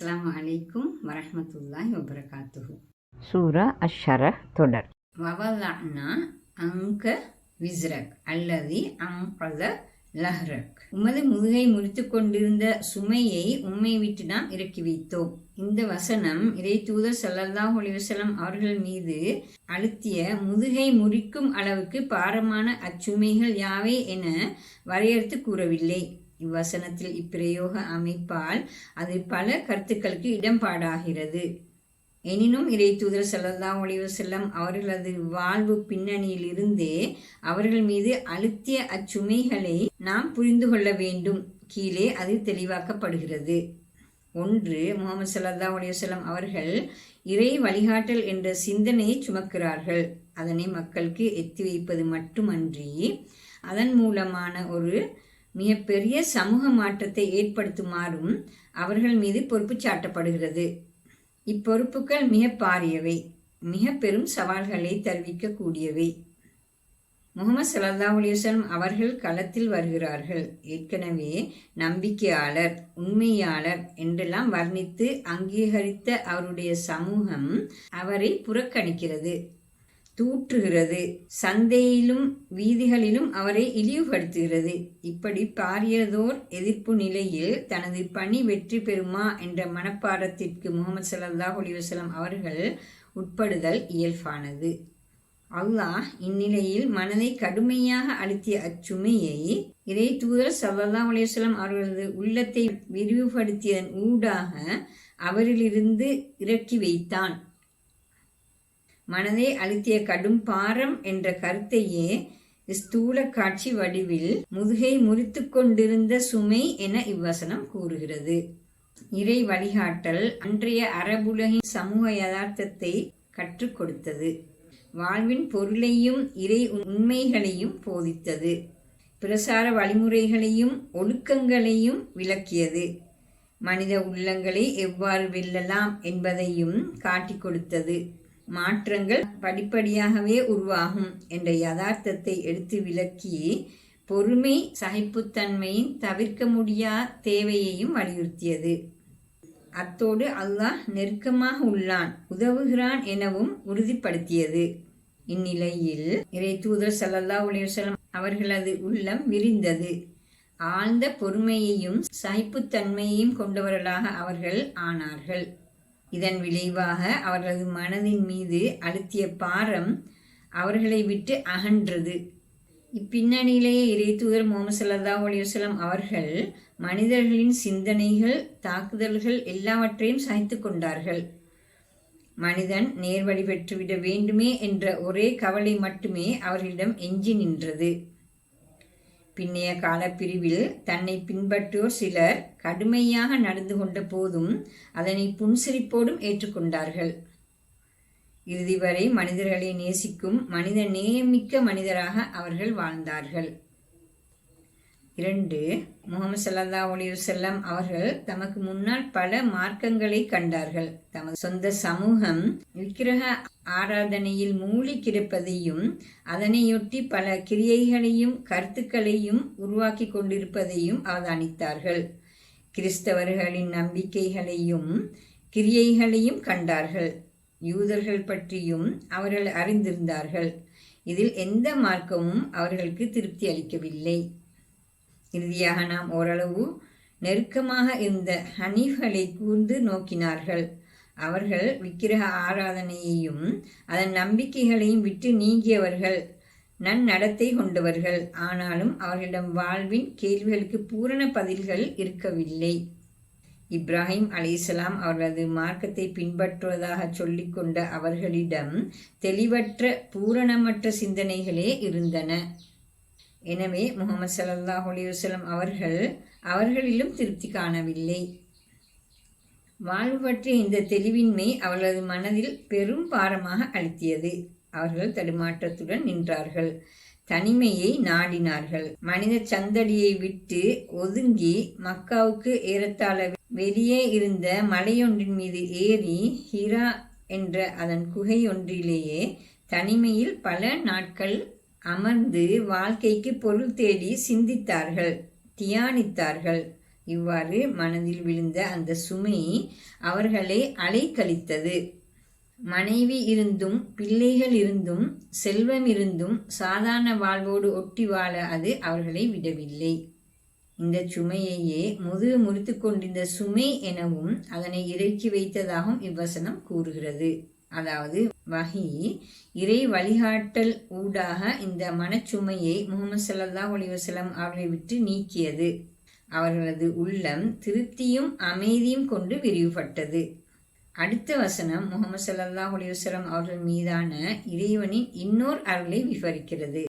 அஸ்ஸலாமு அலைக்கும் வரஹ்மத்துல்லாஹி வபரகாத்துஹு. சூரா அஷ்ஷரஹ் தொடர். வவலஅனா அங்க விஸ்ரக் அல்லதி அங்கத லஹ்ரக். உமது முதுகை முறித்து கொண்டிருந்த சுமையை உம்மை விட்டு நாம் இறக்கி வைத்தோம். இந்த வசனம் இறை தூதர் ஸல்லல்லாஹு அலைஹி வஸல்லம் அவர்கள் மீது அழுத்திய முதுகை முறிக்கும் அளவுக்கு பாரமான அச்சுமைகள் யாவை என வரையறுத்து கூறவில்லை. இவ்வசனத்தில் இப்பிரயோக அமைப்பால் அது பல கருத்துக்களுக்கு இடம்பாடாகிறது. எனினும் இறை தூதர் ஸல்லல்லாஹு அலைஹி செல்லம் அவர்களது வாழ்வு பின்னணியிலிருந்தே அவர்கள் மீது அழுத்திய அச்சுமைகளை நாம் புரிந்து கொள்ள வேண்டும். கீழே அது தெளிவாக்கப்படுகிறது. ஒன்று முகமது சல்லா அலைஹி அவர்கள் இறை வழிகாட்டல் என்ற சிந்தனையை சுமக்கிறார்கள். அதனை மக்களுக்கு எத்தி வைப்பது மட்டுமன்றி அதன் மூலமான ஒரு மிகப்பெரிய சமூக மாற்றத்தை ஏற்படுத்துமாறும் அவர்கள் மீது பொறுப்பு சாட்டப்படுகிறது. இப்பொறுப்புகள் மிக பாரியவை மிக பெரும் சவால்களை தருவிக்கக்கூடியவை. முகமது சல்லா அலைஹி அவர்கள் களத்தில் வருகிறார்கள். ஏற்கனவே நம்பிக்கையாளர் உண்மையாளர் என்றெல்லாம் வர்ணித்து அங்கீகரித்த அவருடைய சமூகம் அவரை புறக்கணிக்கிறது. தூற்றுகிறது. சந்தையிலும் வீதிகளிலும் அவரை இழிவுபடுத்துகிறது. இப்படி பாரியதோர் எதிர்ப்பு நிலையில் தனது பணி வெற்றி பெறுமா என்ற மனப்பாடத்திற்கு முகமது சல்லாஹ் அலிவசலம் அவர்கள் உட்படுதல் இயல்பானது. அல்லாஹ் இந்நிலையில் மனதை கடுமையாக அழுத்திய அச்சுமையை இறை தூதர் சல்லா அலிவசலம் அவர்களது உள்ளத்தை விரிவுபடுத்தியதன் ஊடாக அவரிலிருந்து இறக்கி வைத்தான். மனதை அழுத்திய கடும் பாரம் என்ற கருத்தையே ஸ்தூல காட்சி வடிவில் முதுகை முறித்து கொண்டிருந்த சுமை என இவ்வசனம் கூறுகிறது. இறை வழிகாட்டல் அன்றைய அரபுலகின் சமூக யதார்த்தத்தை கற்றுக் கொடுத்தது. வாழ்வின் பொருளையும் இறை உண்மைகளையும் போதித்தது. பிரசார வழிமுறைகளையும் ஒழுக்கங்களையும் விளக்கியது. மனித உள்ளங்களை எவ்வாறு வெல்லலாம் என்பதையும் காட்டிக் கொடுத்தது. மாற்றங்கள் படிப்படியாகவே உருவாகும் என்ற யதார்த்தத்தை எடுத்து விளக்கி பொறுமை சகிப்புத்தன்மையின் தவிர்க்க முடியா தேவையையும் வலியுறுத்தியது. அத்தோடு அல்லாஹ் நெருக்கமாக உள்ளான் உதவுகிறான் எனவும் உறுதிப்படுத்தியது. இந்நிலையில் இறை தூதர் சல்லல்லா உலேசலம் அவர்களது உள்ளம் விரிந்தது. ஆழ்ந்த பொறுமையையும் சகிப்புத்தன்மையையும் கொண்டவர்களாக அவர்கள் ஆனார்கள். இதன் விளைவாக அவர்களது மனதின் மீது அழுத்திய பாரம் அவர்களை விட்டு அகன்றது. இப்பின்னணியிலேயே இறை தூதர் முகமது சல்லா அலிவசலம் அவர்கள் மனிதர்களின் சிந்தனைகள் தாக்குதல்கள் எல்லாவற்றையும் சகித்து கொண்டார்கள். மனிதன் நேர்வழி பெற்றுவிட வேண்டுமே என்ற ஒரே கவலை மட்டுமே அவர்களிடம் எஞ்சி நின்றது. பின்னைய காலப்பிரிவில் தன்னை பின்பற்றோர் சிலர் கடுமையாக நடந்து கொண்ட போதும் அதனை புன்சிரிப்போடும் ஏற்றுக்கொண்டார்கள். இறுதி வரை மனிதர்களை நேசிக்கும் மனித நேயமிக்க மனிதராக அவர்கள் வாழ்ந்தார்கள். இரண்டு முகமது சல்லா செல்லம் அவர்கள் தமக்கு முன்னால் பல மார்க்கங்களை கண்டார்கள். தமது சொந்த சமூகம் விக்கிரக ஆராதனையில் மூழ்கி கிடப்பதையும் அதனையொட்டி பல கிரியைகளையும் கருத்துக்களையும் உருவாக்கி கொண்டிருப்பதையும் அவதானித்தார்கள். கிறிஸ்தவர்களின் நம்பிக்கைகளையும் கிரியைகளையும் கண்டார்கள். யூதர்கள் பற்றியும் அவர்கள் அறிந்திருந்தார்கள். இதில் எந்த மார்க்கமும் அவர்களுக்கு திருப்தி அளிக்கவில்லை. இறுதியாக நாம் ஓரளவு நெருக்கமாக இருந்த ஹனீஃப்களை கூர்ந்து நோக்கினார்கள். அவர்கள் விக்கிரக ஆராதனையையும் அதன் நம்பிக்கைகளையும் விட்டு நீங்கியவர்கள் நன்னடத்தை கொண்டவர்கள். ஆனாலும் அவர்களிடம் வாழ்வின் கேள்விகளுக்கு பூரண பதில்கள் இருக்கவில்லை. இப்ராஹிம் அலிசலாம் அவர்களது மார்க்கத்தை பின்பற்றுவதாக சொல்லிக்கொண்ட அவர்களிடம் தெளிவற்ற பூரணமற்ற சிந்தனைகளே இருந்தன. எனவே முகமது சல்லாஹ் அலிவசலம் அவர்கள் அவர்களிலும் திருப்தி காணவில்லை. வாழ்வு பற்றிய இந்த தெளிவின்மை அவர்களது மனதில் பெரும் பாரமாக அழுத்தியது. அவர்கள் தடுமாற்றத்துடன் நின்றார்கள். தனிமையை நாடினார்கள். மனித சந்தடியை விட்டு ஒதுங்கி மக்காவுக்கு ஏறத்தாழ வெளியே இருந்த மலையொன்றின் மீது ஏறி ஹிரா என்ற அதன் குகை ஒன்றிலேயே தனிமையில் பல நாட்கள் அமர்ந்து வாழ்க்கைக்கு பொருள் தேடி சிந்தித்தார்கள் தியானித்தார்கள். இவ்வாறு மனதில் விழுந்த அந்த சுமை அவர்களை அலைக்கழித்தது. மனைவி இருந்தும் பிள்ளைகள் இருந்தும் செல்வம் இருந்தும் சாதாரண வாழ்வோடு ஒட்டி வாழ அது அவர்களை விடவில்லை. இந்த சுமையையே முதுகு முறித்து கொண்டிருந்த சுமை எனவும் அதனை இறக்கி வைத்ததாகவும் இவ்வசனம் கூறுகிறது. அதாவது வகி இறை வழிகாட்டல் ஊடாக இந்த மனச்சுமையை முகமது சல்லா அலைஹி அவர்களை விட்டு நீக்கியது. அவர்களது உள்ளம் திருப்தியும் அமைதியும் கொண்டு விரிவுபட்டது. அடுத்த வசனம் முகமது ஸல்லல்லாஹு அலைஹி அவர்கள் மீதான இறைவனின் இன்னொரு அருளை விவரிக்கிறது.